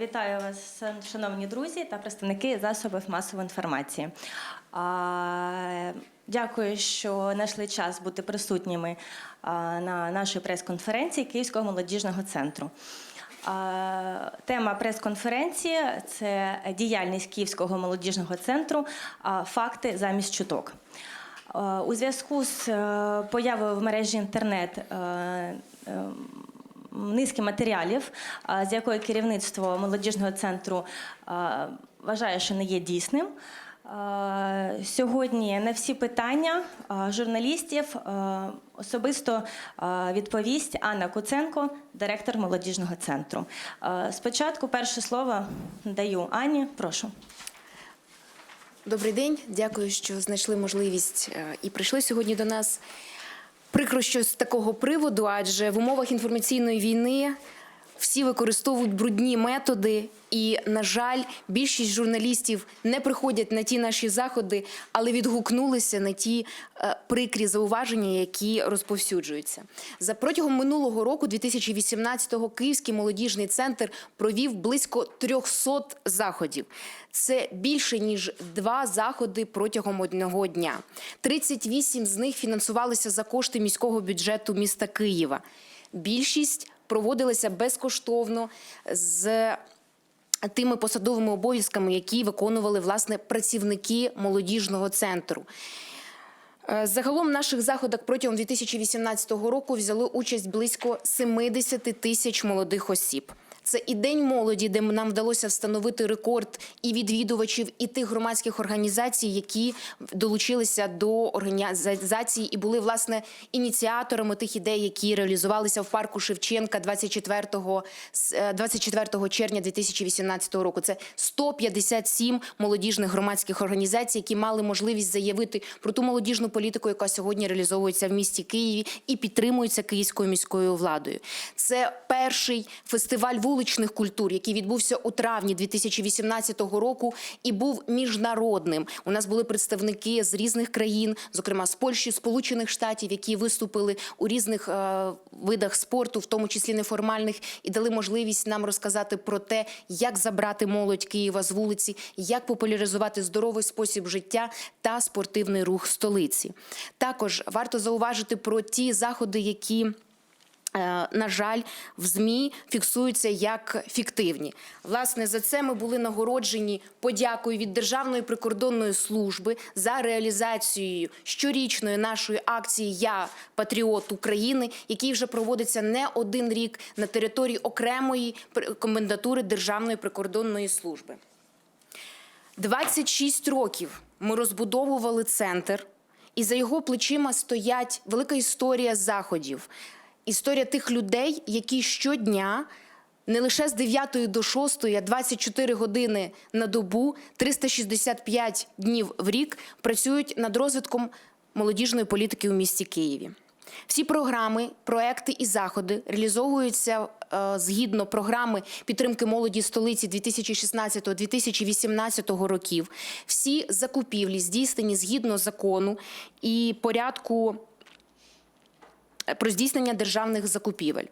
Вітаю вас, шановні друзі та представники засобів масової інформації. Дякую, що знайшли час бути присутніми на нашій прес-конференції Київського молодіжного центру. Тема прес-конференції це діяльність Київського молодіжного центру Факти замість чуток. У зв'язку з е, появою в мережі інтернет е, е, низки матеріалів, з якої керівництво молодіжного центру вважає, що не є дійсним. Сьогодні на всі питання журналістів особисто відповість Анна Куценко, директор молодіжного центру. Спочатку перше слово даю Ані. Прошу. Добрий день, дякую, що знайшли можливість е, і прийшли сьогодні до нас. Прикро, що з такого приводу, адже в умовах інформаційної війни всі використовують брудні методи, і, на жаль, більшість журналістів не приходять на ті наші заходи, але відгукнулися на ті е, прикрі зауваження, які розповсюджуються. За протягом минулого року, 2018-го, Київський молодіжний центр провів близько 300 заходів. Це більше ніж два заходи протягом одного дня. 38 з них фінансувалися за кошти міського бюджету міста Києва. Більшість проводилися безкоштовно з тими посадовими обов'язками, які виконували власне працівники молодіжного центру. Е, Загалом в наших заходах протягом 2018 року взяли участь близько 70 тисяч молодих осіб. Це і день молоді, де нам вдалося встановити рекорд і відвідувачів, і тих громадських організацій, які долучилися до організації і були власне ініціаторами тих ідей, які реалізувалися в парку Шевченка 24, с- е, 24 червня 2018 року. Це 157 молодіжних громадських організацій, які мали можливість заявити про ту молодіжну політику, яка сьогодні реалізовується в місті Києві і підтримується київською міською владою. Це перший фестиваль вуличних культур, який відбувся у травні 2018 року і був міжнародним. У нас були представники з різних країн, зокрема з Польщі, Сполучених Штатів, які виступили у різних е, видах спорту, в тому числі неформальних, і дали можливість нам розказати про те, як забрати молодь Києва з вулиці, як популяризувати здоровий спосіб життя та спортивний рух столиці. Також варто зауважити про ті заходи, які на жаль, в ЗМІ фіксуються як фіктивні. Власне, за це ми були нагороджені подякою від Державної прикордонної служби за реалізацією щорічної нашої акції Я патріот України, який вже проводиться не один рік на території окремої комендатури Державної прикордонної служби. 26 років ми розбудовували центр, і за його плечима стоять велика історія заходів, історія тих людей, які щодня. Не лише з 9 до 6, а 24 години на добу, 365 днів в рік працюють над розвитком молодіжної політики у місті Києві. Всі програми, проекти і заходи реалізовуються е, згідно програми підтримки молоді столиці 2016-2018 років. Всі закупівлі здійснені згідно закону і порядку про здійснення державних закупівель.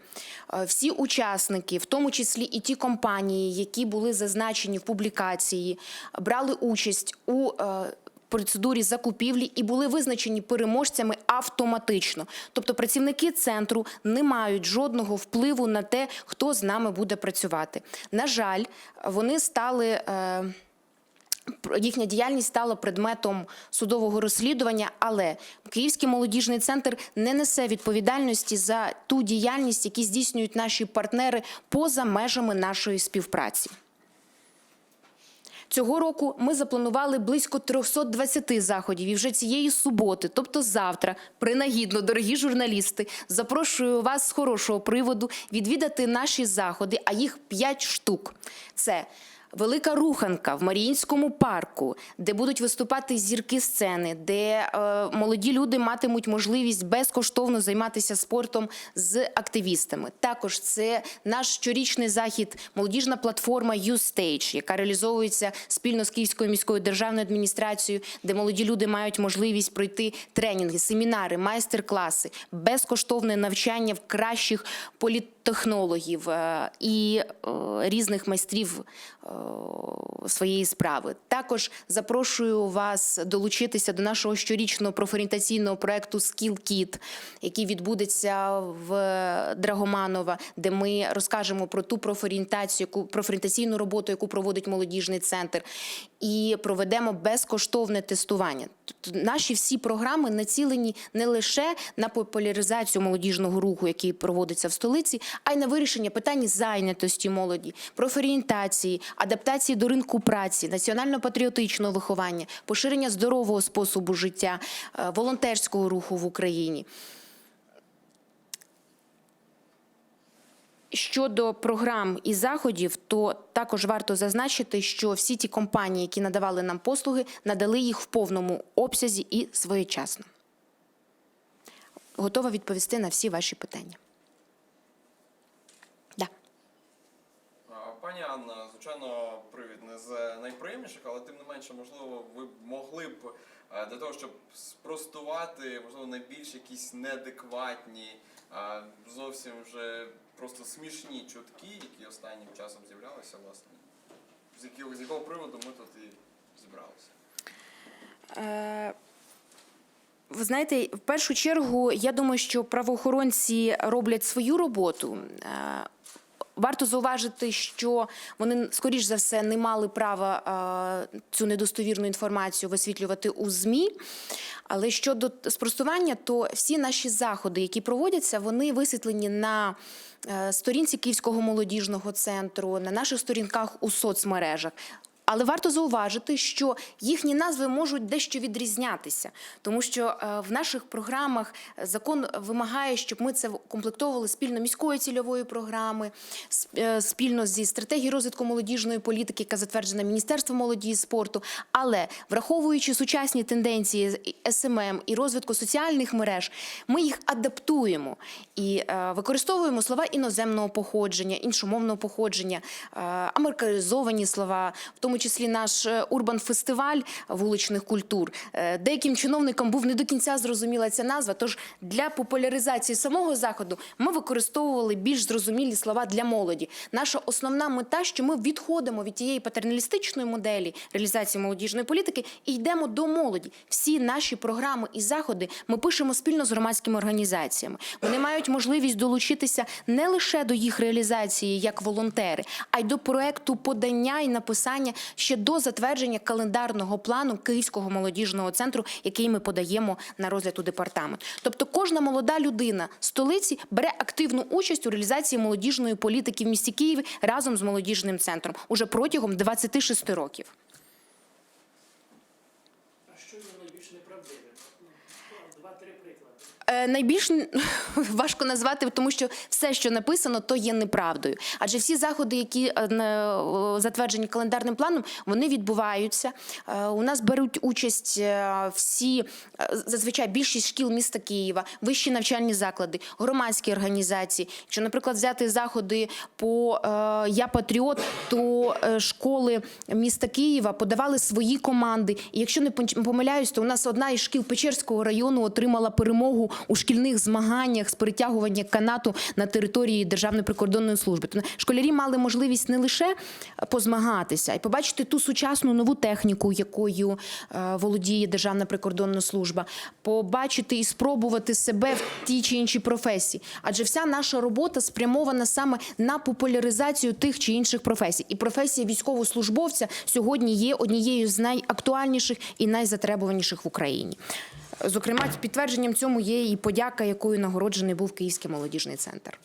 Е, Всі учасники, в тому числі і ті компанії, які були зазначені в публікації, брали участь у е, процедурі закупівлі і були визначені переможцями автоматично. Тобто працівники центру не мають жодного впливу на те, хто з нами буде працювати. На жаль, вони стали. е, їхня діяльність стала предметом судового розслідування, але Київський молодіжний центр не несе відповідальності за ту діяльність, які здійснюють наші партнери поза межами нашої співпраці. Цього року ми запланували близько 320 заходів. І вже цієї суботи, тобто завтра, принагідно, дорогі журналісти, запрошую вас з хорошого приводу відвідати наші заходи, а їх 5 штук. Це Велика руханка в Маріїнському парку, де будуть виступати зірки сцени, де е, молоді люди матимуть можливість безкоштовно займатися спортом з активістами. Також це наш щорічний захід, молодіжна платформа YouStage, яка реалізовується спільно з Київською міською державною адміністрацією, де молоді люди мають можливість пройти тренінги, семінари, майстер-класи, безкоштовне навчання в кращих політтехнологів е, і е, різних майстрів е, своєї справи. Також запрошую вас долучитися до нашого щорічного профорієнтаційного проекту «Скілкіт», який відбудеться в Драгоманова, де ми розкажемо про ту профорієнтацію, профорієнтаційну роботу, яку проводить молодіжний центр, і проведемо безкоштовне тестування. Наші всі програми націлені не лише на популяризацію молодіжного руху, який проводиться в столиці, а й на вирішення питань зайнятості молоді, профорієнтації, адаптації до ринку праці, національно-патріотичного виховання, поширення здорового способу життя, е, волонтерського руху в Україні. Щодо програм і заходів, то також варто зазначити, що всі ті компанії, які надавали нам послуги, надали їх в повному обсязі і своєчасно. Готова відповісти на всі ваші питання. Да. Пані Анна, звичайно, привід не з найприємніших, але тим не менше, можливо, ви б могли б е, для того, щоб спростувати, можливо, найбільш якісь неадекватні, зовсім вже просто смішні чутки, які останнім часом з'являлися, власне. З якого, з якого приводу ми тут і зібралися. Е, Ви знаєте, в першу чергу, я думаю, що правоохоронці роблять свою роботу. Е, Варто зауважити, що вони, скоріш за все, не мали права е, цю недостовірну інформацію висвітлювати у ЗМІ. Але щодо спростування, то всі наші заходи, які проводяться, вони висвітлені на е, сторінці Київського молодіжного центру, на наших сторінках у соцмережах. Але варто зауважити, що їхні назви можуть дещо відрізнятися, тому що е, в наших програмах закон вимагає, щоб ми це комплектовували спільно міської цільової програми, е, спільно зі стратегією розвитку молодіжної політики, яка затверджена Міністерством молоді і спорту. Але враховуючи сучасні тенденції СММ і розвитку соціальних мереж, ми їх адаптуємо і е, використовуємо слова іноземного походження, іншомовного походження, е, американізовані слова, в тому числі наш урбан фестиваль вуличних культур. Е, Деяким чиновникам був не до кінця зрозуміла ця назва. Тож для популяризації самого заходу ми використовували більш зрозумілі слова для молоді. Наша основна мета, що ми відходимо від тієї патерналістичної моделі реалізації молодіжної політики і йдемо до молоді. Всі наші програми і заходи ми пишемо спільно з громадськими організаціями. Вони мають можливість долучитися не лише до їх реалізації як волонтери, а й до проекту подання і написання ще до затвердження календарного плану Київського молодіжного центру, який ми подаємо на розгляд у департамент. Тобто, кожна молода людина столиці бере активну участь у реалізації молодіжної політики в місті Києві разом з молодіжним центром уже протягом 26 років. А що є найбільш неправдивим? Ну. Е, Найбільш важко назвати, тому що все, що написано, то є неправдою. Адже всі заходи, які е, о, затверджені календарним планом, вони відбуваються. Е, У нас беруть участь е, всі е, зазвичай більшість шкіл міста Києва, вищі навчальні заклади, громадські організації. Якщо, наприклад, взяти заходи по е, Я патріот, то е, школи міста Києва подавали свої команди. І якщо не помиляюсь, то у нас одна із шкіл Печерського району отримала перемогу у шкільних змаганнях з перетягування канату на території Державної прикордонної служби. Школярі мали можливість не лише позмагатися, а й побачити ту сучасну нову техніку, якою е, володіє Державна прикордонна служба, побачити і спробувати себе в тій чи іншій професії. Адже вся наша робота спрямована саме на популяризацію тих чи інших професій. І професія військовослужбовця сьогодні є однією з найактуальніших і найзатребуваніших в Україні. Зокрема, підтвердженням цьому є і подяка, якою нагороджений був Київський молодіжний центр.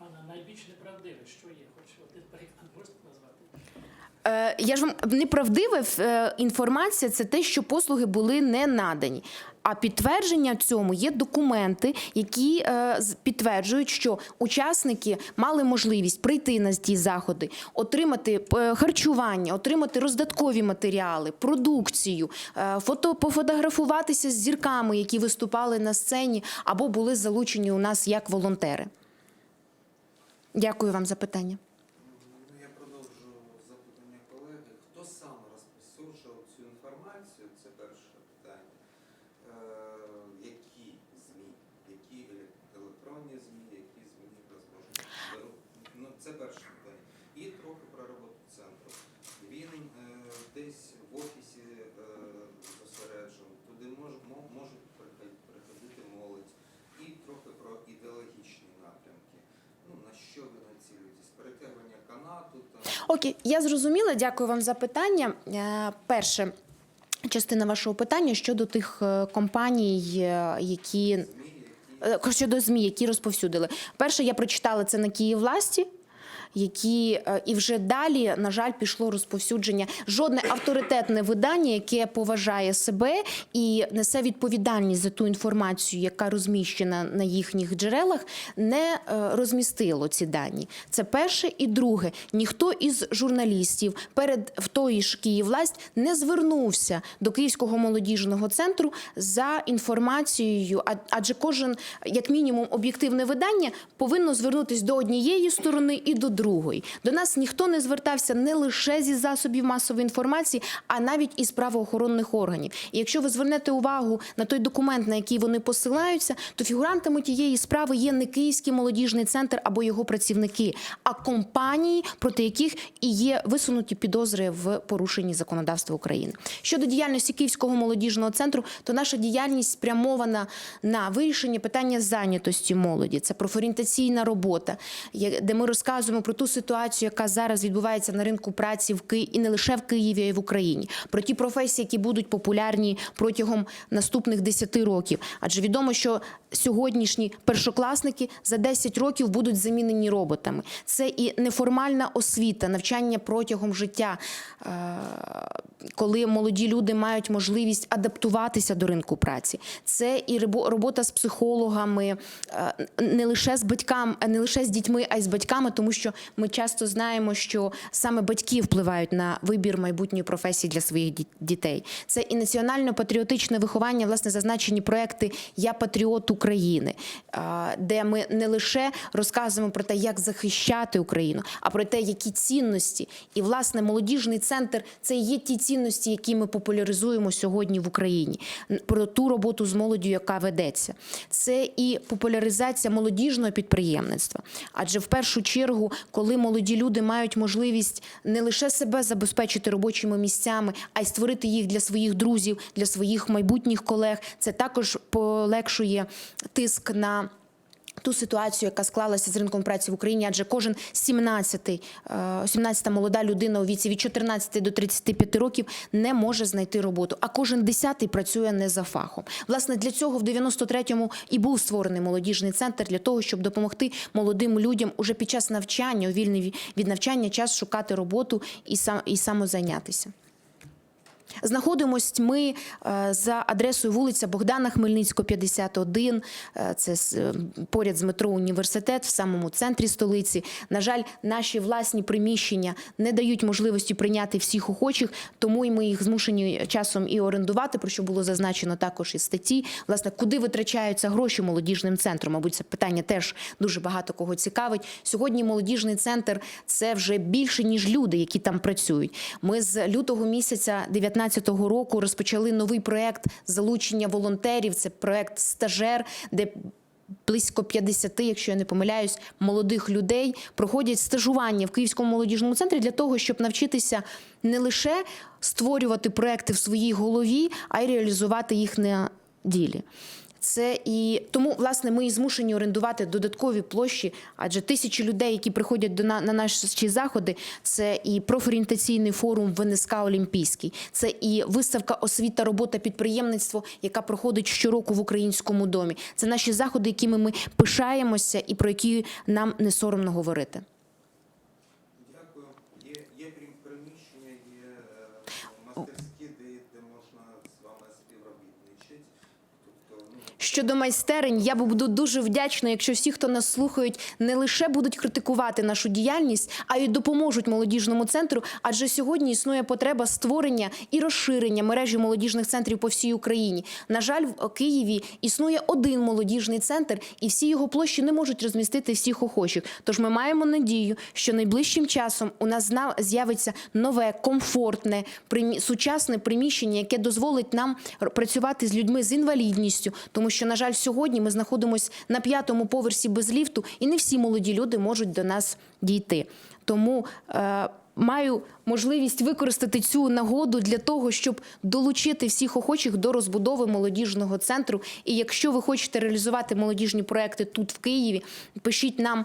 Анна, найбільш неправдиве, що є? Хоч один приклад можете назвати? Е, Я ж вам неправдива е, інформація це те, що послуги були не надані. А підтвердження цьому є документи, які е, підтверджують, що учасники мали можливість прийти на ті заходи, отримати е, харчування, отримати роздаткові матеріали, продукцію, е, фото пофотографуватися з зірками, які виступали на сцені або були залучені у нас як волонтери. Дякую вам за питання. Ну, я продовжу запитання колеги. Хто саме розповсюджував цю інформацію? Це перше питання. Е, які ЗМІ, які еле- електронні ЗМІ, які ЗМІ розможуть? Ну, це перше питання. І трохи про роботу центру. Він е, десь в офісі е, зосереджений, туди мож, мо- можуть приходити молодь. І трохи про ідеологічні напрямки. Ну, на що ви націлюєтесь? Перетягування канату там. Окей, я зрозуміла. Дякую вам за питання. Е, Перше. Частина вашого питання щодо тих е, компаній, е, які Е, щодо ЗМІ, які розповсюдили. Перше, я прочитала це на Київласті. Які е, і вже далі, на жаль, пішло розповсюдження. Жодне авторитетне видання, яке поважає себе і несе відповідальність за ту інформацію, яка розміщена на їхніх джерелах, не е, розмістило ці дані. Це перше і друге. Ніхто із журналістів перед в тої ж Київласть не звернувся до Київського молодіжного центру за інформацією, адже кожен, як мінімум, об'єктивне видання повинно звернутися до однієї сторони і до другої. До нас ніхто не звертався не лише зі засобів масової інформації, а навіть із правоохоронних органів. І якщо ви звернете увагу на той документ, на який вони посилаються, то фігурантами тієї справи є не Київський молодіжний центр або його працівники, а компанії, проти яких і є висунуті підозри в порушенні законодавства України. Щодо діяльності Київського молодіжного центру, то наша діяльність спрямована на вирішення питання зайнятості молоді. Це профорієнтаційна робота, де ми розказуємо про ту ситуацію, яка зараз відбувається на ринку праці в Києві і не лише в Києві, а й в Україні. Про ті професії, які будуть популярні протягом наступних 10 років. Адже відомо, що сьогоднішні першокласники за 10 років будуть замінені роботами. Це і неформальна освіта, навчання протягом життя, е, коли молоді люди мають можливість адаптуватися до ринку праці. Це і робота з психологами, е, не лише з батьками, не лише з дітьми, а й з батьками, тому що ми часто знаємо, що саме батьки впливають на вибір майбутньої професії для своїх дітей. Це і національно-патріотичне виховання, власне, зазначені проекти Я патріот України, е, де ми не лише розказуємо про те, як захищати Україну, а про те, які цінності. І власне молодіжний центр це є ті цінності, які ми популяризуємо сьогодні в Україні. Про ту роботу з молоддю, яка ведеться. Це і популяризація молодіжного підприємництва. Адже в першу чергу, коли молоді люди мають можливість не лише себе забезпечити робочими місцями, а й створити їх для своїх друзів, для своїх майбутніх колег, це також полегшує тиск на. Ту ситуацію, яка склалася з ринком праці в Україні, адже кожен 17-й, е, 17-та молода людина у віці від 14 до 35 років не може знайти роботу, а кожен 10-й працює не за фахом. Власне, для цього в 93-му і був створений молодіжний центр для того, щоб допомогти молодим людям уже під час навчання, у вільний від навчання час шукати роботу і сам і самозайнятися. Знаходимось ми е, за адресою вулиця Богдана Хмельницького, 51. Е, Це е, поряд з метро університет в самому центрі столиці. На жаль, наші власні приміщення не дають можливості прийняти всіх охочих, тому і ми їх змушені часом і орендувати, про що було зазначено також із статті. Власне, куди витрачаються гроші молодіжним центром? Мабуть, це питання теж дуже багато кого цікавить. Сьогодні молодіжний центр це вже більше ніж люди, які там працюють. Ми з лютого місяця 19-го року розпочали новий проект залучення волонтерів. Це проект стажер, де Близько 50, якщо я не помиляюсь, молодих людей проходять стажування в Київському молодіжному центрі для того, щоб навчитися не лише створювати проекти в своїй голові, а й реалізувати їх на ділі. Це і тому, власне, ми і змушені орендувати додаткові площі, адже тисячі людей, які приходять до на, на наші заходи, це і профорієнтаційний форум ВНСК Олімпійський, це і виставка освіта, робота, підприємництво, яка проходить щороку в українському домі. Це наші заходи, якими ми пишаємося, і про які нам не соромно говорити. Дякую. Є, є прим- приміщення, є е, мастерські, де, де можна з вами співробітничати. Щодо майстерень, я буду дуже вдячна, якщо всі, хто нас слухають, не лише будуть критикувати нашу діяльність, а й допоможуть молодіжному центру. Адже сьогодні існує потреба створення і розширення мережі молодіжних центрів по всій Україні. На жаль, в Києві існує один молодіжний центр, і всі його площі не можуть розмістити всіх охочих. Тож ми маємо надію, що найближчим часом у нас з'явиться нове, комфортне, сучасне приміщення, яке дозволить нам працювати з людьми з інвалідністю, тому що, на жаль, сьогодні ми знаходимося на п'ятому поверсі без ліфту, і не всі молоді люди можуть до нас дійти. Тому е, маю можливість використати цю нагоду для того, щоб долучити всіх охочих до розбудови молодіжного центру. І якщо ви хочете реалізувати молодіжні проекти тут в Києві, пишіть нам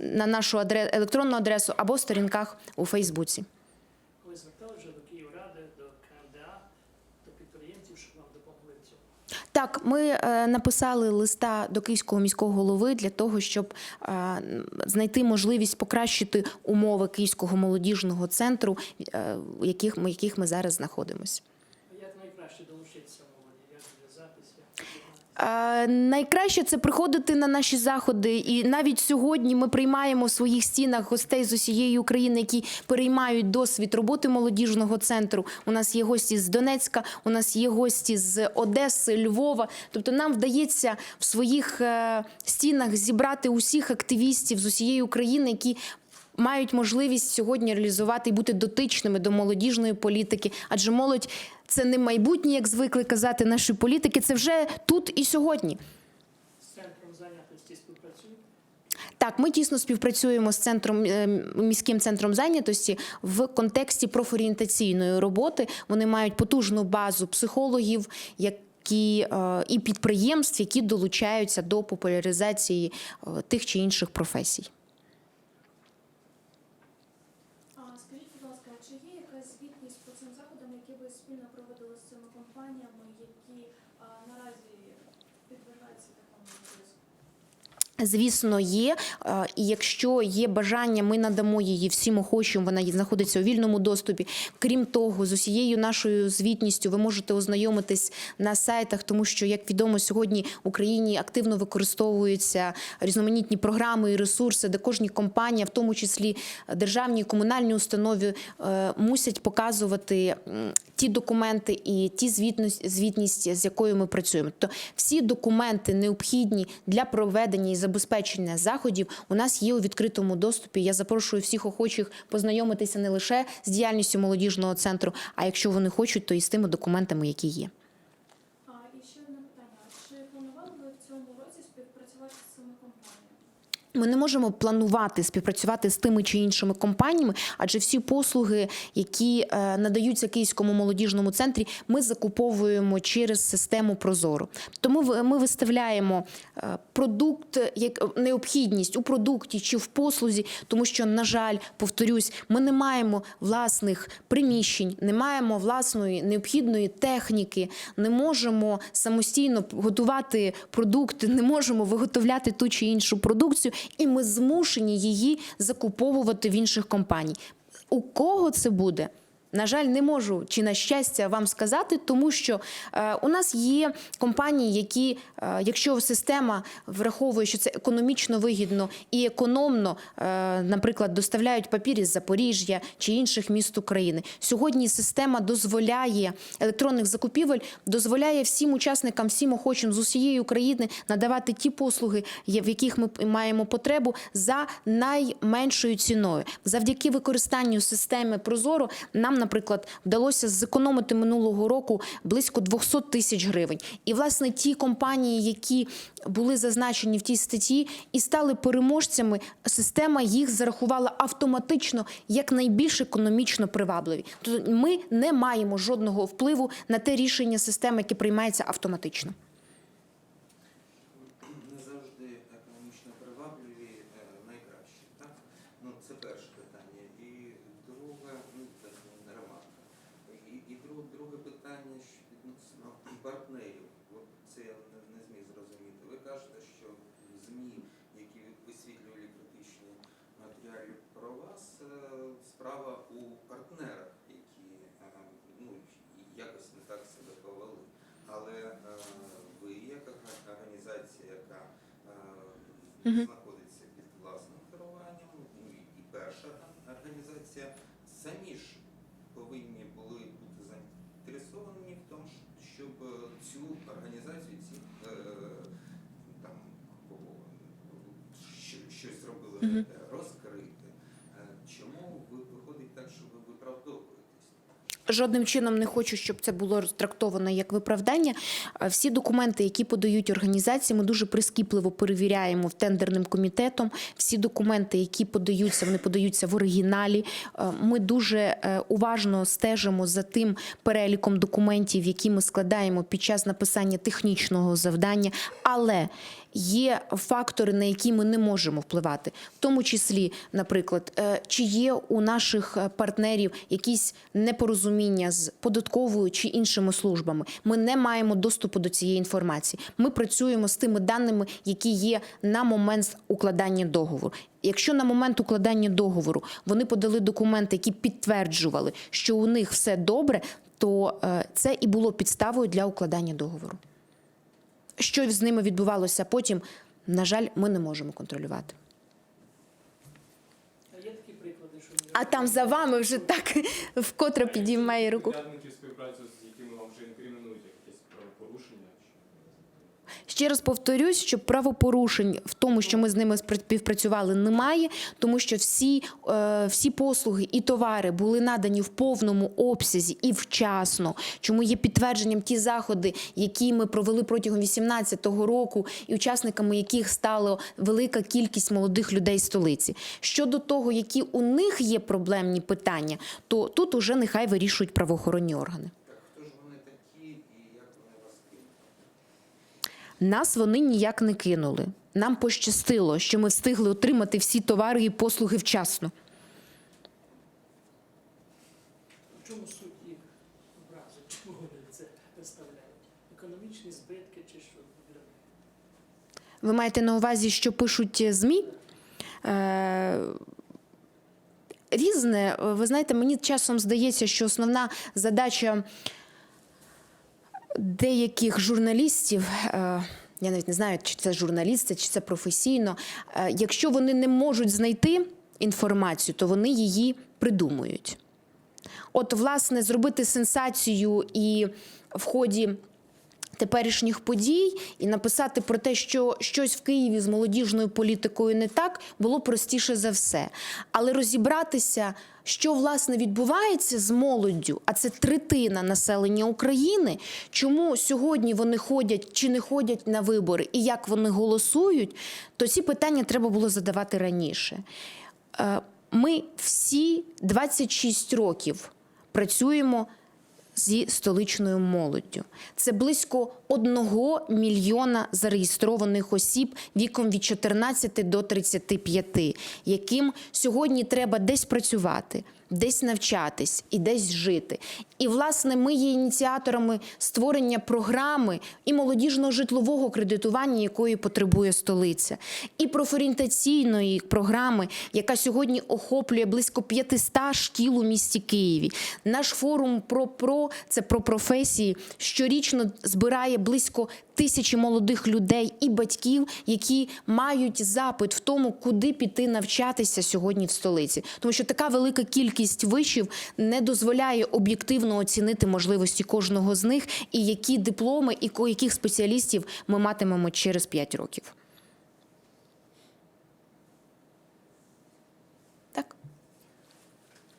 на нашу адре- електронну адресу або в сторінках у Фейсбуці. Коли звертали вже до Київради, до КМДА, до підприємців, щоб вам допомогли в цьому. Так, ми е, написали листа до київського міського голови для того, щоб е, знайти можливість покращити умови київського молодіжного центру, е, в яких ми, яких ми зараз знаходимося. А як найкраще долучитися молоді? Як зв'язатися? Е, Найкраще це приходити на наші заходи, і навіть сьогодні ми приймаємо в своїх стінах гостей з усієї України, які переймають досвід роботи молодіжного центру. У нас є гості з Донецька, у нас є гості з Одеси, Львова. Тобто нам вдається в своїх е, стінах зібрати усіх активістів з усієї України, які мають можливість сьогодні реалізувати і бути дотичними до молодіжної політики, адже молодь це не майбутнє, як звикли казати наші політики, це вже тут і сьогодні. З центром зайнятості співпрацюєте? Так, ми тісно співпрацюємо з центром е, міським центром зайнятості в контексті профорієнтаційної роботи. Вони мають потужну базу психологів, які е, і підприємств, які долучаються до популяризації е, тих чи інших професій. А скажіть, будь ласка, чи є якась звітність по цим заходам, які ви спільно проводили з цими компаніями, які а, наразі підвергаються такому ризику? Звісно, є. Е, І якщо є бажання, ми надамо її всім охочим. Вона знаходиться у вільному доступі. Крім того, з усією нашою звітністю ви можете ознайомитись на сайтах, тому що, як відомо, сьогодні в Україні активно використовуються різноманітні програми і ресурси, де кожні компанія, в тому числі державні і комунальні установи, е, мусять показувати ті документи і ті звітність, звітність, з якою ми працюємо. Тобто всі документи необхідні для проведення і забезпечення заходів у нас є у відкритому доступі. Я запрошую всіх охочих познайомитися не лише з діяльністю молодіжного центру, а якщо вони хочуть, то і з тими документами, які є. А і ще одне питання: чи планували ви в цьому році співпрацювати з цими компаніями? Ми не можемо планувати співпрацювати з тими чи іншими компаніями, адже всі послуги, які е, надаються Київському молодіжному центрі, ми закуповуємо через систему Прозоро. Тому ми виставляємо е, продукт як необхідність у продукті чи в послузі, тому що, на жаль, повторюсь, ми не маємо власних приміщень, не маємо власної необхідної техніки, не можемо самостійно готувати продукти, не можемо виготовляти ту чи іншу продукцію, і ми змушені її закуповувати в інших компаній. У кого це буде? На жаль, не можу чи на щастя вам сказати, тому що е, у нас є компанії, які, е, якщо система враховує, що це економічно вигідно і економно, е, наприклад, доставляють папір із Запоріжжя чи інших міст України. Сьогодні система дозволяє електронних закупівель, дозволяє всім учасникам, всім охочим з усієї України надавати ті послуги, в яких ми маємо потребу за найменшою ціною. Завдяки використанню системи Прозоро нам, наприклад, вдалося зекономити минулого року близько 200 тисяч гривень. І власне ті компанії, які були зазначені в тій статті і стали переможцями, система їх зарахувала автоматично як найбільш економічно привабливі. Тобто ми не маємо жодного впливу на те рішення системи, яке приймається автоматично. Не завжди економічно привабливі е, найкращі, так? Ну, це перше питання. І друге, ну, так, ремарка. І, і друге, друге питання що відносно партнерів. От це я не, не зміг зрозуміти. Ви кажете, що ЗМІ, які висвітлювали критичні матеріали про вас, е, справа у партнерах, які е, ну, якось не так себе повели. Але е, знаходиться під власним керуванням, ну і, перша організація, самі ж повинні були бути заінтересовані в тому, щоб е, цю організацію, ці е, там що, щось робили Мгм. е, розкрити. Е, Чому ви виходить так, що ви виправдовуєтесь? Жодним чином не хочу, щоб це було трактовано як виправдання. Е, Всі документи, які подають організації, ми дуже прискіпливо перевіряємо в тендерним комітетом. Всі документи, які подаються, вони подаються в оригіналі. Е, Ми дуже е, уважно стежимо за тим переліком документів, які ми складаємо під час написання технічного завдання. Але є фактори, на які ми не можемо впливати, в тому числі, наприклад, е, чи є у наших е, партнерів якісь непорозуміння з податковою чи іншими службами. Ми не маємо доступу до цієї інформації. Ми працюємо з тими даними, які є на момент укладання договору. Якщо на момент укладання договору вони подали документи, які підтверджували, що у них все добре, то е, це і було підставою для укладання договору. Що з ними відбувалося потім, на жаль, ми не можемо контролювати. А там за вами вже так вкотре підіймає руку. Підрядників співпрацю, з якими вам вже інкримінують якісь правопорушення. чи- Ще раз повторюсь, що правопорушень в тому, що ми з ними співпрацювали, немає, тому що всі, е, всі послуги і товари були надані в повному обсязі і вчасно. Чому є підтвердженням ті заходи, які ми провели протягом 2018 року, і учасниками яких стала велика кількість молодих людей столиці. Щодо того, які у них є проблемні питання, то тут уже нехай вирішують правоохоронні органи. Так хто ж вони такі і як вони вас кинули? Нас вони ніяк не кинули. Нам пощастило, що ми встигли отримати всі товари і послуги вчасно. В чому суть їх образи? Чому вони це представляють? Економічні збитки чи що? Ви маєте на увазі, що пишуть ЗМІ? Е, Різне, ви знаєте, мені часом здається, що основна задача деяких журналістів, е, я навіть не знаю, чи це журналісти, чи це професійно. е, Якщо вони не можуть знайти інформацію, то вони її придумують. От, власне, зробити сенсацію і в ході теперішніх подій і написати про те, що щось в Києві з молодіжною політикою не так, було простіше за все. Але розібратися, що власне відбувається з молоддю, а це третина населення України, чому сьогодні вони ходять чи не ходять на вибори, і як вони голосують, то ці питання треба було задавати раніше. Е, Ми всі 26 років працюємо зі столичною молоддю. Це близько одного мільйона зареєстрованих осіб віком від 14 до 35, яким сьогодні треба десь працювати, десь навчатись і десь жити. І, власне, ми є ініціаторами створення програми і молодіжного житлового кредитування, якої потребує столиця, і профорієнтаційної програми, яка сьогодні охоплює близько 500 шкіл у місті Києві. Наш форум про про це про професії щорічно збирає близько тисячі молодих людей і батьків, які мають запит в тому, куди піти навчатися сьогодні в столиці, тому що така велика кількість вишів не дозволяє об'єктивно оцінити можливості кожного з них і які дипломи і яких спеціалістів ми матимемо через 5 років. Так.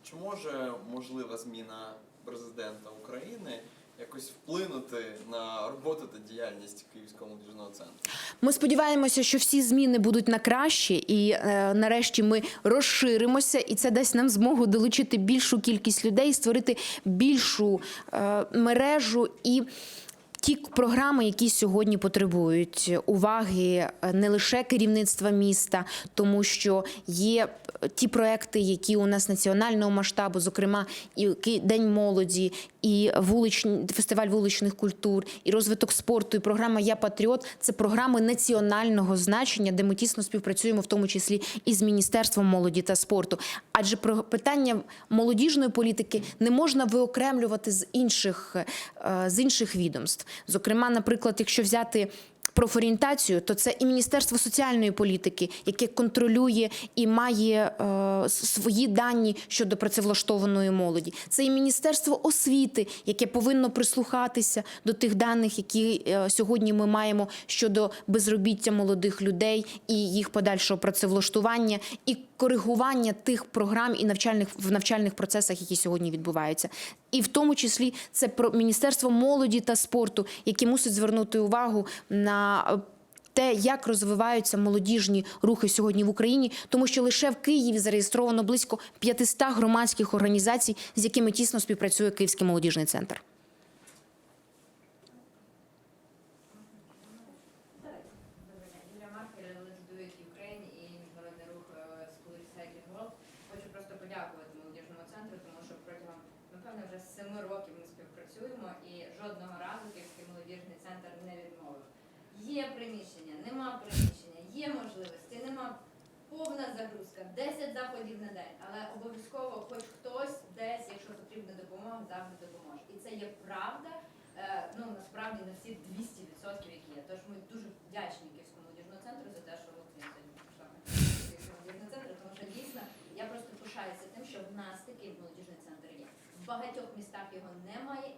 Чи може можлива зміна президента України якось вплинути на роботу та діяльність Київського молодіжного центру? Ми сподіваємося, що всі зміни будуть на краще, і е, нарешті ми розширимося, і це дасть нам змогу долучити більшу кількість людей, створити більшу е, мережу і. Ті програми, які сьогодні потребують уваги е, не лише керівництва міста, тому що є ті проекти, які у нас національного масштабу, зокрема, і День молоді, і вуличні фестиваль вуличних культур, і розвиток спорту, і програма Я Патріот це програми національного значення, де ми тісно співпрацюємо, в тому числі і з міністерством молоді та спорту. Адже про питання молодіжної політики не можна виокремлювати з інших, е, з інших відомств. Зокрема, наприклад, якщо взяти профорієнтацію, то це і Міністерство соціальної політики, яке контролює і має е, свої дані щодо працевлаштованої молоді. Це і Міністерство освіти, яке повинно прислухатися до тих даних, які е, сьогодні ми маємо щодо безробіття молодих людей і їх подальшого працевлаштування і коригування тих програм і навчальних в навчальних процесах, які сьогодні відбуваються. І в тому числі це про Міністерство молоді та спорту, яке мусить звернути увагу на е, те, як розвиваються молодіжні рухи сьогодні в Україні, тому що лише в Києві зареєстровано близько 500 громадських організацій, з якими тісно співпрацює Київський молодіжний центр. Добрий день. Юлія Маркер, Let's Do It Ukraine і міжнародний рух е, School Recycling World. Хочу просто подякувати молодіжному центру, тому що протягом, напевно, вже семи років ми співпрацюємо і жодного разу Київський молодіжний центр не відмовив. Є приміщення, нема приміщення, є можливості, нема повна загрузка, 10 заходів на день, але обов'язково хоч хтось десь, якщо потрібна допомога, завжди допоможе. І це є правда. Е, ну насправді на всі 200%, які є. Тож ми дуже вдячні Київському молодіжному центру за те, що я сьогодні прийшла на Київський молодіжний центр, тому що дійсно я просто пишаюся тим, що в нас такий молодіжний центр є. В багатьох містах його немає